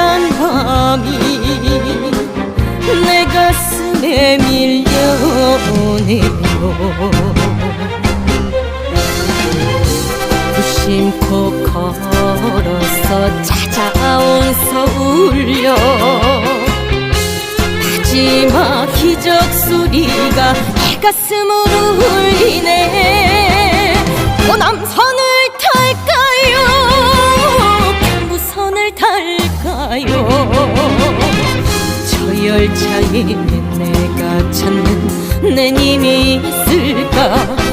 한 밤이 내 가슴에 밀려오네요. 심코 걸어서 찾아온 서울역. 마지막 기적 소리가 내 가슴으로 울리네. 탈까요. 저 열차에 내가 찾는 내 님이 있을까